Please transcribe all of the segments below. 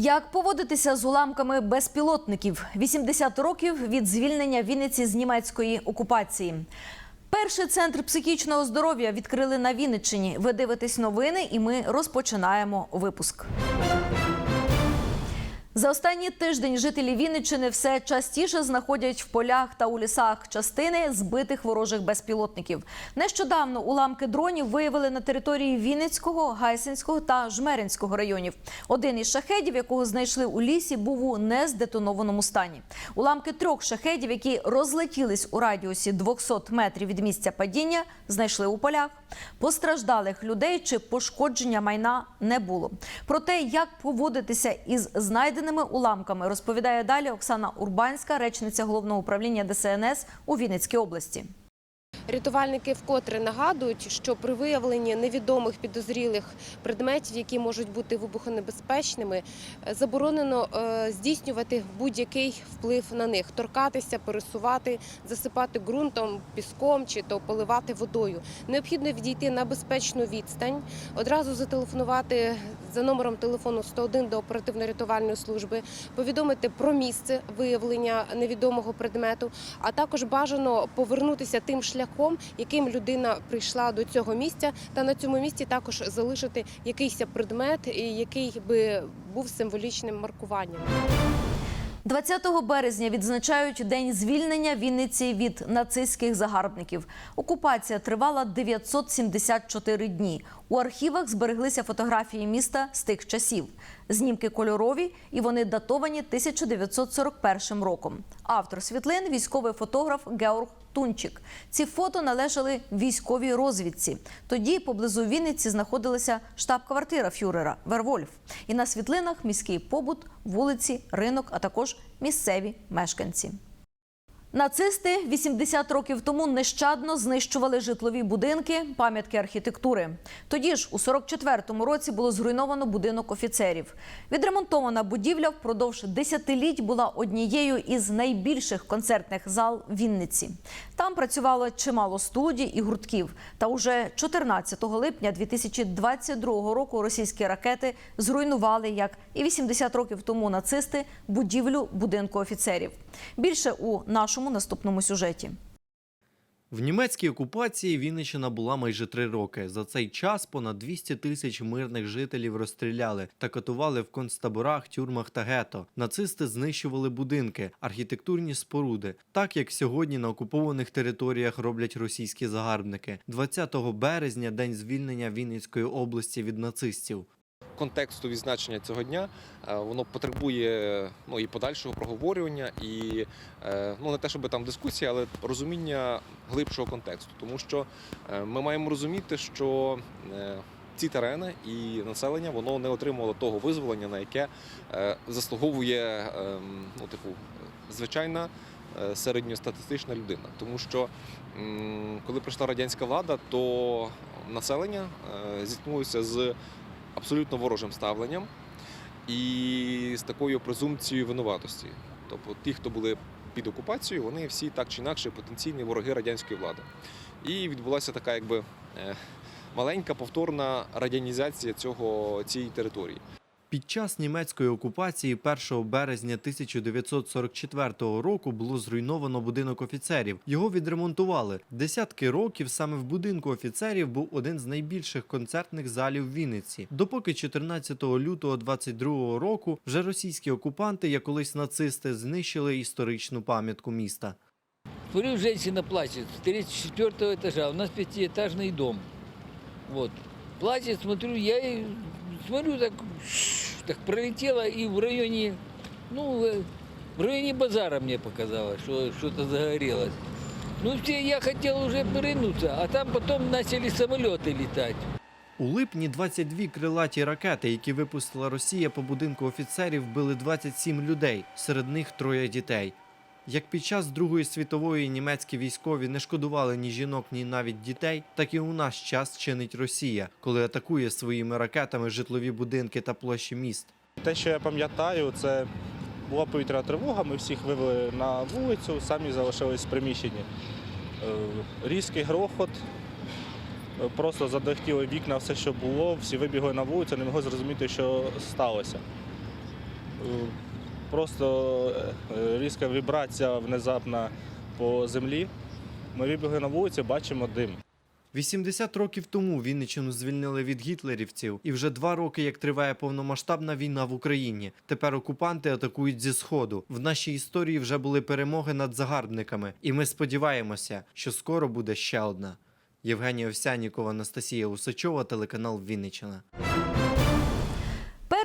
Як поводитися з уламками безпілотників? 80 років від звільнення Вінниці з німецької окупації. Перший центр психічного здоров'я відкрили на Вінниччині. Ви дивитесь новини, і ми розпочинаємо випуск. За останній тиждень жителі Вінниччини все частіше знаходять в полях та у лісах частини збитих ворожих безпілотників. Нещодавно уламки дронів виявили на території Вінницького, Гайсинського та Жмеринського районів. Один із шахедів, якого знайшли у лісі, був у нездетонованому стані. Уламки трьох шахедів, які розлетілись у радіусі 200 метрів від місця падіння, знайшли у полях. Постраждалих людей чи пошкодження майна не було. Про те, як поводитися із знайденими уламками, розповідає далі Оксана Урбанська, речниця головного управління ДСНС у Вінницькій області. Рятувальники вкотре нагадують, що при виявленні невідомих підозрілих предметів, які можуть бути вибухонебезпечними, е, заборонено е, здійснювати будь-який вплив на них, торкатися, пересувати, засипати ґрунтом, піском чи то поливати водою. Необхідно відійти на безпечну відстань, одразу зателефонувати за номером телефону 101 до оперативно-рятувальної служби, повідомити про місце виявлення невідомого предмету, а також бажано повернутися тим шляхом, яким людина прийшла до цього місця, та на цьому місці також залишити якийсь предмет, який би був символічним маркуванням. 20 березня відзначають день звільнення Вінниці від нацистських загарбників. Окупація тривала 974 дні. У архівах збереглися фотографії міста з тих часів. Знімки кольорові, і вони датовані 1941 роком. Автор світлин військовий фотограф Георг Тунчик. Ці фото належали військовій розвідці. Тоді поблизу Вінниці знаходилася штаб-квартира фюрера Вервольф. І на світлинах міський побут, вулиці, ринок, а також місцеві мешканці. Нацисти 80 років тому нещадно знищували житлові будинки, пам'ятки архітектури. Тоді ж, у 44-му році, було зруйновано будинок офіцерів. Відремонтована будівля впродовж десятиліть була однією із найбільших концертних зал Вінниці. Там працювало чимало студій і гуртків. Та уже 14 липня 2022 року російські ракети зруйнували, як і 80 років тому нацисти, будівлю будинку офіцерів. Більше у нашому наступному сюжеті. В німецькій окупації Вінниччина була майже три роки. За цей час понад 200 тисяч мирних жителів розстріляли та катували в концтаборах, тюрмах та гето. Нацисти знищували будинки, архітектурні споруди, так як сьогодні на окупованих територіях роблять російські загарбники. 20 березня день звільнення Вінницької області від нацистів. Контексту відзначення цього дня е, воно потребує ну і подальшого проговорювання, і е, ну не те, щоб там дискусія, але розуміння глибшого контексту, тому що е, ми маємо розуміти, що ці терени і населення воно не отримувало того визволення, на яке заслуговує ну, типу, звичайна середньостатистична людина. Тому що коли прийшла радянська влада, то населення зіткнулося з абсолютно ворожим ставленням і з такою презумпцією винуватості. Тобто ті, хто були під окупацією, вони всі так чи інакше потенційні вороги радянської влади. І відбулася така, якби е, маленька повторна радянізація цього цієї території. Під час німецької окупації 1 березня 1944 року було зруйновано будинок офіцерів. Його відремонтували. Десятки років саме в будинку офіцерів був один з найбільших концертних залів в Вінниці. Допоки 14 лютого 22 року вже російські окупанти, як колись нацисти, знищили історичну пам'ятку міста. Смотрю, женщина плачет с 34 этажа. У нас пятиэтажный дом. Вот. Плачет, смотрю, я и смотрю, так, так пролетела и в районе, ну, э, в районе базара мне показалось, что что-то загорелось. Ну, все, я хотел уже перенуться, а там потом начали самолеты летать. У липні 22 крилаті ракети, які випустила Росія по будинку офіцерів, вбили 27 людей, серед них троє дітей. Як під час Другої світової німецькі військові не шкодували ні жінок, ні навіть дітей, так і у наш час чинить Росія, коли атакує своїми ракетами житлові будинки та площі міст. Те, що я пам'ятаю, це була повітряна тривога, ми всіх вивели на вулицю, самі залишились в приміщенні. Е, Різкий грохот, е, просто задихтіли вікна, все, що було, всі вибігли на вулицю, не могли зрозуміти, що сталося. Е, Просто е, різка вібрація внезапна по землі. Ми вибігли на вулицю, бачимо дим. 80 років тому Вінниччину звільнили від гітлерівців, і вже два роки, як триває повномасштабна війна в Україні. Тепер окупанти атакують зі сходу. В нашій історії вже були перемоги над загарбниками, і ми сподіваємося, що скоро буде ще одна. Євгенія Овсянікова, Анастасія Усачова, телеканал Вінниччина.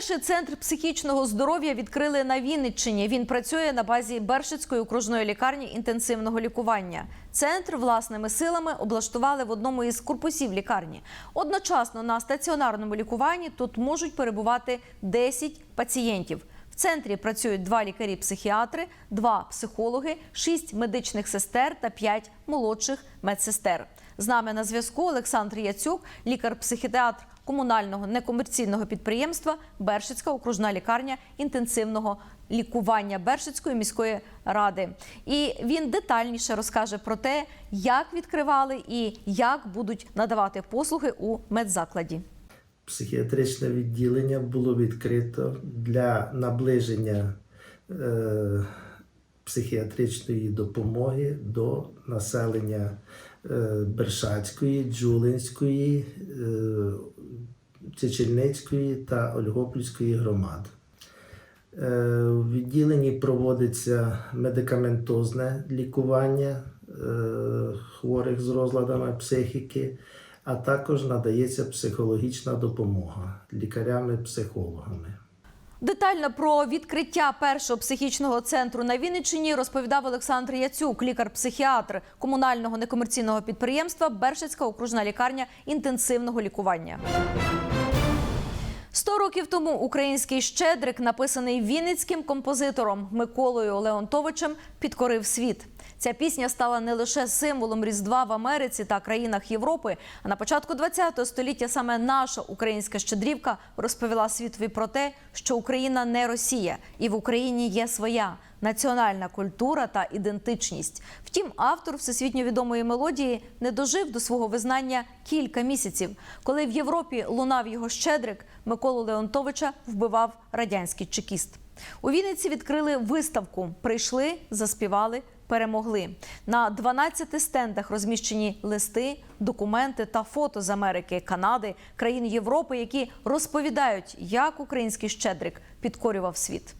Перший центр психічного здоров'я відкрили на Вінниччині. Він працює на базі Бершицької окружної лікарні інтенсивного лікування. Центр власними силами облаштували в одному із корпусів лікарні. Одночасно на стаціонарному лікуванні тут можуть перебувати 10 пацієнтів. Центрі працюють два лікарі-психіатри, два психологи, шість медичних сестер та п'ять молодших медсестер. З нами на зв'язку Олександр Яцюк, лікар-психіатр комунального некомерційного підприємства Бершицька окружна лікарня інтенсивного лікування Бершицької міської ради. І він детальніше розкаже про те, як відкривали і як будуть надавати послуги у медзакладі. Психіатричне відділення було відкрито для наближення е, психіатричної допомоги до населення е, Бершацької, Джулинської, е, Чечельницької та Ольгопольської громад. Е, В відділенні проводиться медикаментозне лікування е, хворих з розладами психіки, а також надається психологічна допомога лікарями-психологами. Детально про відкриття першого психічного центру на Вінниччині розповідав Олександр Яцюк, лікар-психіатр комунального некомерційного підприємства Бершицька окружна лікарня інтенсивного лікування. Сто років тому український щедрик, написаний вінницьким композитором Миколою Леонтовичем, підкорив світ. Ця пісня стала не лише символом Різдва в Америці та країнах Європи. А на початку ХХ століття саме наша українська щедрівка розповіла світові про те, що Україна не Росія, і в Україні є своя національна культура та ідентичність. Втім, автор всесвітньо відомої мелодії не дожив до свого визнання кілька місяців. Коли в Європі лунав його щедрик, Миколу Леонтовича вбивав радянський чекіст. У Вінниці відкрили виставку. Прийшли, заспівали, перемогли. На 12 стендах розміщені листи, документи та фото з Америки, Канади, країн Європи, які розповідають, як український щедрик підкорював світ.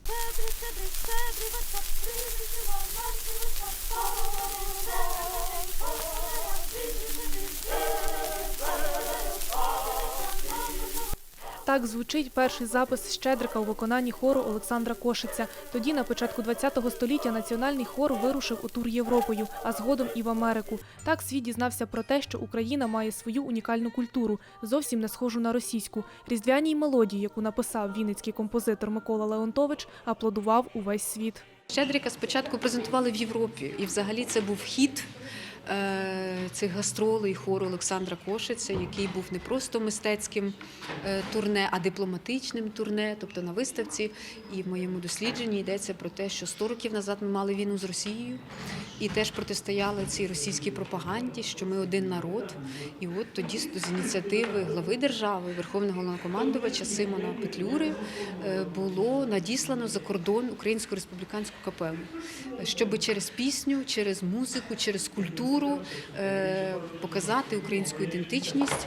Так звучить перший запис Щедрика у виконанні хору Олександра Кошиця. Тоді, на початку ХХ століття, національний хор вирушив у тур Європою, а згодом і в Америку. Так світ дізнався про те, що Україна має свою унікальну культуру, зовсім не схожу на російську. Різдвяній мелодії, яку написав вінницький композитор Микола Леонтович, аплодував увесь світ. Щедрика спочатку презентували в Європі, і взагалі це був хід цих гастролей хору Олександра Кошиця, який був не просто мистецьким е, турне, а дипломатичним турне, тобто на виставці. І в моєму дослідженні йдеться про те, що 100 років назад ми мали війну з Росією і теж протистояли цій російській пропаганді, що ми один народ. І от тоді з ініціативи глави держави, Верховного Головнокомандувача Симона Петлюри е, було надіслано за кордон Українську республіканську капелу, щоб через пісню, через музику, через культуру е, показати українську ідентичність.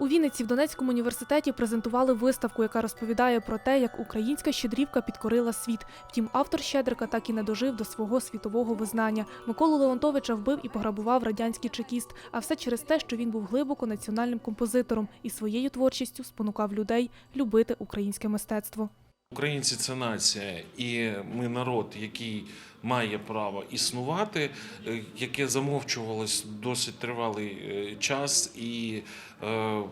У Вінниці в Донецькому університеті презентували виставку, яка розповідає про те, як українська щедрівка підкорила світ. Втім, автор Щедрика так і не дожив до свого світового визнання. Миколу Леонтовича вбив і пограбував радянський чекіст. А все через те, що він був глибоко національним композитором і своєю творчістю спонукав людей любити українське мистецтво. Українці це нація, і ми народ, який має право існувати, е, яке замовчувалось досить тривалий е, час і е,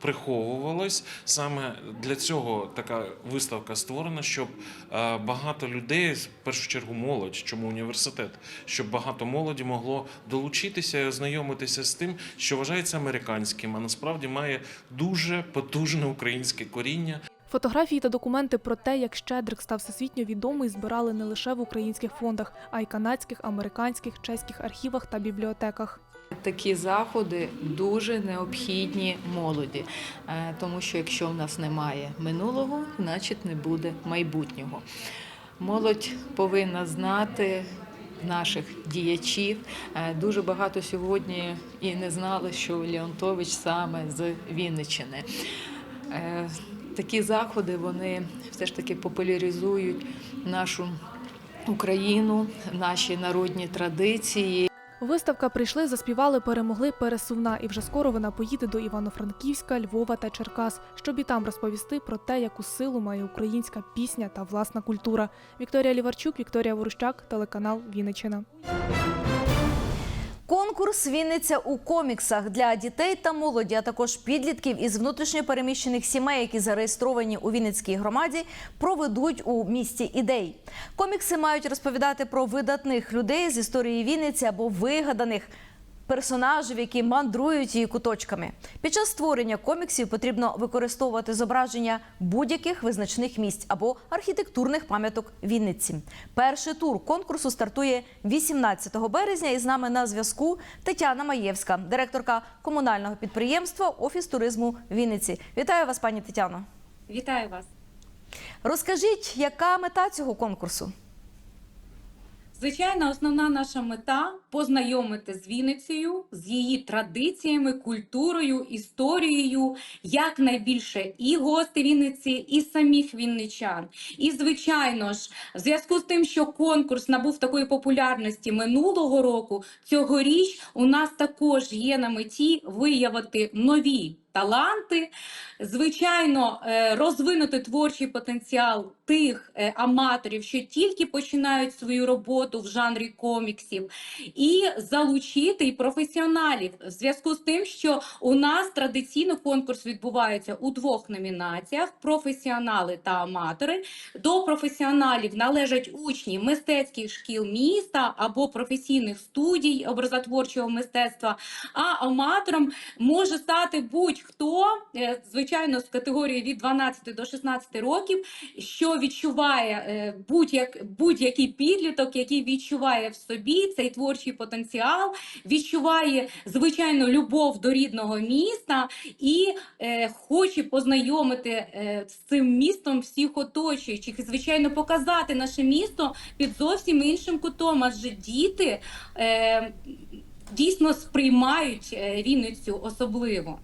приховувалось. Саме для цього така виставка створена, щоб е, багато людей, в першу чергу молодь, чому університет, щоб багато молоді могло долучитися і ознайомитися з тим, що вважається американським, а насправді має дуже потужне українське коріння. Фотографії та документи про те, як Щедрик став всесвітньо відомий, збирали не лише в українських фондах, а й канадських, американських, чеських архівах та бібліотеках. Такі заходи дуже необхідні молоді, Е, тому що якщо в нас немає минулого, значить не буде майбутнього. Молодь повинна знати наших діячів. Е, Дуже багато сьогодні і не знали, що Леонтович саме з Вінниччини. Такі заходи вони все ж таки популяризують нашу Україну, наші народні традиції. Виставка прийшли, заспівали, перемогли пересувна, і вже скоро вона поїде до Івано-Франківська, Львова та Черкас, щоб і там розповісти про те, яку силу має українська пісня та власна культура. Вікторія Ліварчук, Вікторія Ворущак, телеканал Вінниччина. Конкурс Вінниця у коміксах для дітей та молоді, а також підлітків із внутрішньопереміщених сімей, які зареєстровані у Вінницькій громаді, проведуть у місті ідей. Комікси мають розповідати про видатних людей з історії Вінниці або вигаданих. Персонажів, які мандрують її куточками. Під час створення коміксів потрібно використовувати зображення будь-яких визначних місць або архітектурних пам'яток Вінниці. Перший тур конкурсу стартує 18 березня. І з нами на зв'язку Тетяна Маєвська, директорка комунального підприємства Офіс туризму Вінниці. Вітаю вас, пані Тетяно. Вітаю вас. Розкажіть, яка мета цього конкурсу? Звичайно, основна наша мета познайомити з Вінницею, з її традиціями, культурою, історією, якнайбільше і гостей Вінниці, і самих вінничан. І, звичайно ж, в зв'язку з тим, що конкурс набув такої популярності минулого року, цьогоріч у нас також є на меті виявити нові. Таланти, звичайно, е, розвинути творчий потенціал тих е, аматорів, що тільки починають свою роботу в жанрі коміксів, і залучити і професіоналів в зв'язку з тим, що у нас традиційно конкурс відбувається у двох номінаціях: професіонали та аматори. До професіоналів належать учні мистецьких шкіл міста або професійних студій образотворчого мистецтва. А аматором може стати будь-хто, е, звичайно, з категорії від 12 до 16 років, що відчуває е, будь-як будь-який підліток, який відчуває в собі цей творчий потенціал, відчуває звичайно любов до рідного міста і е, хоче познайомити е, з цим містом всіх оточуючих, і звичайно показати наше місто під зовсім іншим кутом, адже діти е, дійсно сприймають Вінницю особливо.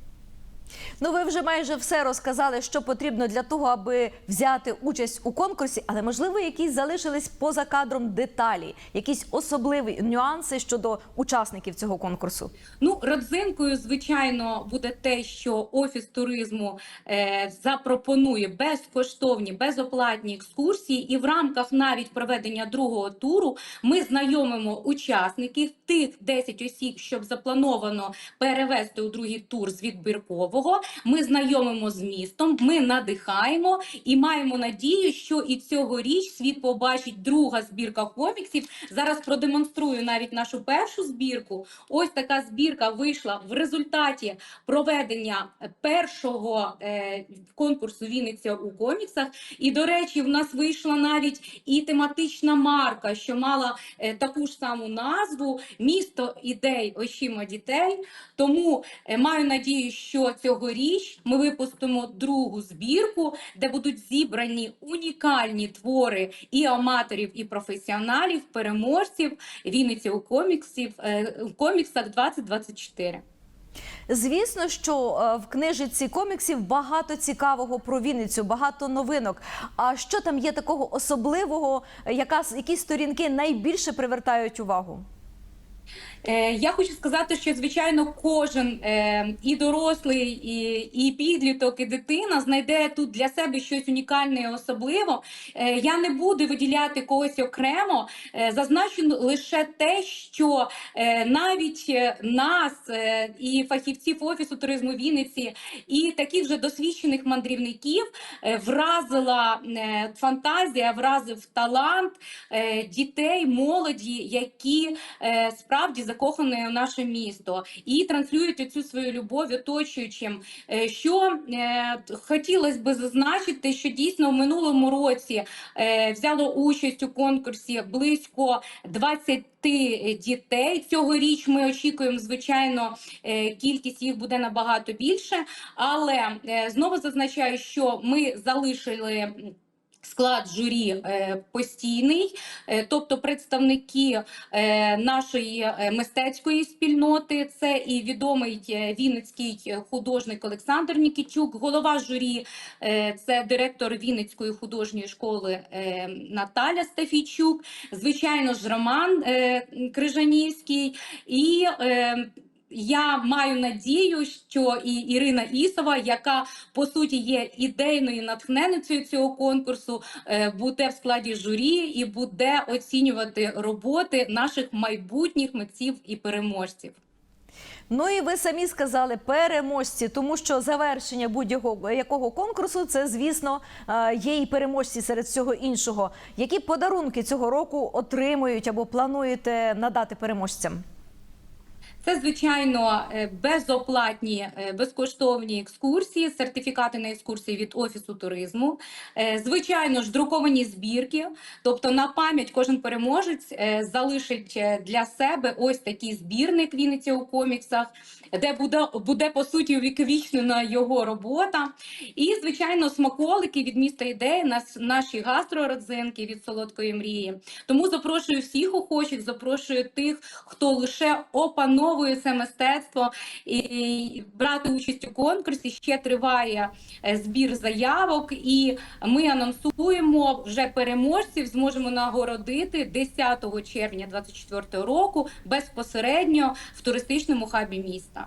Ну, ви вже майже все розказали, що потрібно для того, аби взяти участь у конкурсі, але можливо, якісь залишились поза кадром деталі, якісь особливі нюанси щодо учасників цього конкурсу. Ну, родзинкою, звичайно, буде те, що офіс туризму е, запропонує безкоштовні, безоплатні екскурсії, і в рамках навіть проведення другого туру ми знайомимо учасників тих 10 осіб, щоб заплановано перевести у другий тур з відбіркового. Ми знайомимо з містом, ми надихаємо і маємо надію, що і цьогоріч світ побачить друга збірка коміксів. Зараз продемонструю навіть нашу першу збірку. Ось така збірка вийшла в результаті проведення першого е, конкурсу Вінниця у коміксах. І, до речі, в нас вийшла навіть і тематична марка, що мала е, таку ж саму назву Місто ідей очима дітей. Тому е, маю надію, що цьогоріч ми випустимо другу збірку, де будуть зібрані унікальні твори і аматорів, і професіоналів, переможців Вінниці у коміксів е, у коміксах 2024. Звісно, що е, в книжиці коміксів багато цікавого про Вінницю, багато новинок. А що там є такого особливого, яка які сторінки найбільше привертають увагу? Е, Я хочу сказати, що звичайно кожен е, і дорослий, і, і підліток, і дитина знайде тут для себе щось унікальне і особливо. Е, Я не буду виділяти когось окремо. Зазначу лише те, що навіть нас і фахівців офісу туризму Вінниці, і таких вже досвідчених мандрівників вразила фантазія, вразив талант дітей, молоді, які е, справді закохані у наше місто і транслюють цю свою любов оточуючим. Е, Що е, хотілося би зазначити, що дійсно в минулому році е, взяло участь у конкурсі близько 20 дітей. Цьогоріч ми очікуємо, звичайно, е, кількість їх буде набагато більше. Але е, знову зазначаю, що ми залишили. Склад журі е, постійний, е, тобто представники е, нашої мистецької спільноти. Це і відомий вінницький художник Олександр Нікітюк, голова журі, це директор Вінницької художньої школи Наталя Стефійчук, звичайно ж, Роман Крижанівський і. Я маю надію, що і Ірина Ісова, яка по суті є ідейною натхненницею цього конкурсу, е, буде в складі журі і буде оцінювати роботи наших майбутніх митців і переможців. Ну і ви самі сказали переможці, тому що завершення будь-якого якого конкурсу це, звісно, е, є і переможці серед всього іншого. Які подарунки цього року отримують або плануєте надати переможцям? Це звичайно е, безоплатні е, безкоштовні екскурсії, сертифікати на екскурсії від офісу туризму. Е, Звичайно ж, друковані збірки. Тобто, на пам'ять кожен переможець залишить для себе ось такий збірник Вінниці у коміксах, де буде буде по суті увіковічнена його робота. І звичайно, смаколики від міста ідеї, нас наші гастрородзинки від солодкої мрії. Тому запрошую всіх охочих, запрошую тих, хто лише опановує це мистецтво і брати участь у конкурсі. Ще триває е, збір заявок, і ми анонсуємо вже переможців. Зможемо нагородити 10 червня 2024 року безпосередньо в туристичному хабі міста.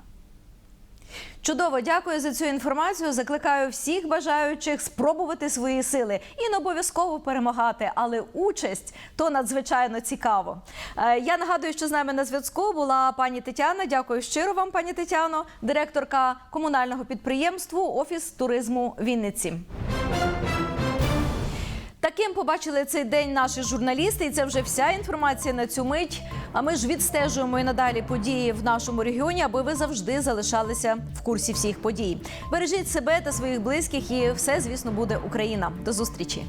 Чудово, дякую за цю інформацію. Закликаю всіх бажаючих спробувати свої сили і не обов'язково перемагати, але участь то надзвичайно цікаво. Е, Я нагадую, що з нами на зв'язку була пані Тетяна. Дякую щиро вам, пані Тетяно, директорка комунального підприємства Офіс туризму Вінниці. Таким побачили цей день наші журналісти, і це вже вся інформація на цю мить. А ми ж відстежуємо і надалі події в нашому регіоні, аби ви завжди залишалися в курсі всіх подій. Бережіть себе та своїх близьких, і все, звісно, буде Україна. До зустрічі.